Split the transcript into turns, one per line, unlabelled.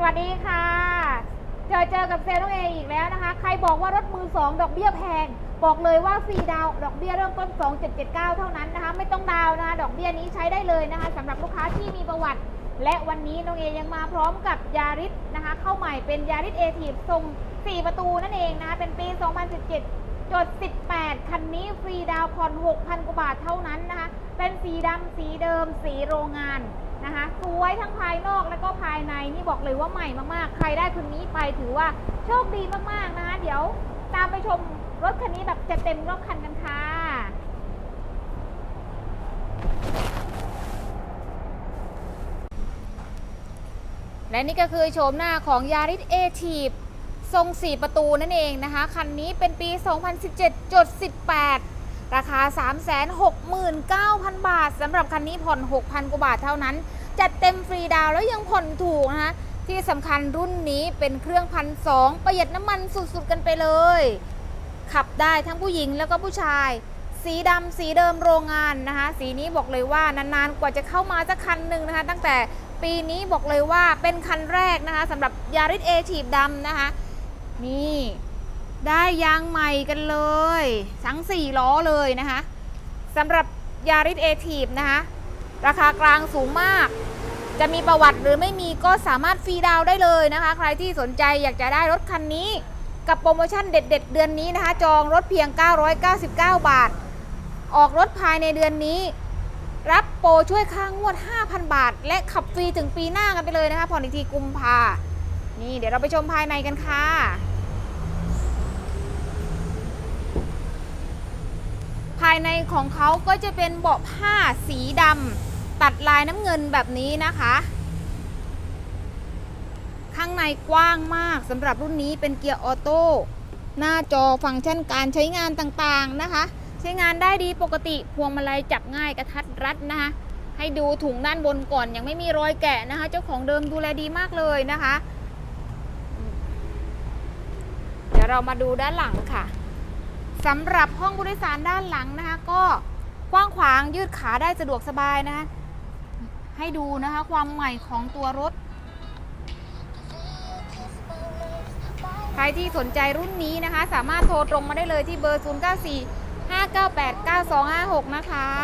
สวัสดีค่ะ เจอเจอกับเซลล์น้องเออีกแล้วนะคะ ใครบอกว่ารถมือสองดอกเบี้ยแพง บอกเลยว่าฟรีดาวดอกเบี้ยเริ่มต้น 2779 เท่านั้นนะคะ ไม่ต้องดาวนะคะ ดอกเบี้ยนี้ใช้ได้เลยนะคะสำหรับลูกค้าที่มีประวัติ และวันนี้น้องเอยังมาพร้อมกับยาริสนะคะ เข้าใหม่เป็นยาริสเอทีฟทรง 4 ประตูนั่นเองนะคะ เป็นปี 2017จด18 คันนี้ฟรีดาวผ่อน6,000 กว่าบาทเท่านั้นนะคะ เป็นสีดำสีเดิม สีโรงงาน นะคะสวยทั้งภายนอกและก็ภายในนี่บอกเลยว่าใหม่มากๆ ใครได้คันนี้ไปถือว่าโชคดีมากๆนะคะเดี๋ยวตามไปชมรถคันนี้แบบจะเต็มรอบคันกันค่ะและนี่ก็คือโฉมหน้าของยาริสเอทีฟทรง 4 ประตูนั่นเองนะคะ คันนี้เป็นปี 2017จด18 ราคา 369,000 บาทสำหรับคันนี้ผ่อน 6,000 กว่าบาทเท่านั้น จัดเต็มฟรีดาวแล้วยังผ่อนถูกนะคะที่สำคัญรุ่นนี้เป็นเครื่องพันสองประหยัดน้ำมันสุดๆกันไปเลย ขับได้ทั้งผู้หญิงแล้วก็ผู้ชาย สีดำสีเดิมโรงงานนะคะ สีนี้บอกเลยว่านานๆ กว่าจะเข้ามาสักคันหนึ่งนะคะ ตั้งแต่ปีนี้บอกเลยว่าเป็นคันแรกนะคะสำหรับยาริสเอทีฟดำนะคะ นี่ ได้ยางใหม่กันเลย ทั้ง 4 ล้อเลยนะคะสำหรับยาริสเอทีฟนะคะ ราคากลางสูงมาก จะมีประวัติหรือไม่มีก็สามารถฟรีดาวได้เลยนะคะ ใครที่สนใจอยากจะได้รถคันนี้ กับโปรโมชั่นเด็ด ๆเดือนนี้นะคะ จองรถเพียง 999 บาท ออกรถภายในเดือนนี้ รับโปรช่วยค่างวด 5,000 บาท และขับฟรีถึงปีหน้ากันไปเลยนะคะผ่อนอีกทีกุมภานี่เดี๋ยวเราไปชมภายในกันค่ะ ภาย ในของเขาก็จะเป็นเบาะผ้าสีดำตัดลายน้ำเงินแบบนี้นะคะ ข้างในกว้างมากสำหรับรุ่นนี้เป็นเกียร์ออโต้หน้าจอฟังก์ชันการใช้งานต่างๆนะคะ ใช้งานได้ดีปกติพวงมาลัยจับง่ายกระทัดรัดนะคะให้ดูถุงด้านบนก่อนยังไม่มีรอยแกะนะคะ เจ้าของเดิมดูแลดีมากเลยนะคะ เดี๋ยวเรามาดูด้านหลังค่ะ สำหรับห้องผู้โดยสารด้านหลังนะคะ ก็กว้างขวางยืดขาได้สะดวกสบายนะคะ ให้ดูนะคะความใหม่ของตัวรถ ใครที่สนใจรุ่นนี้นะคะ สามารถโทรตรงมาได้เลยที่เบอร์ 094 598 9256 นะคะ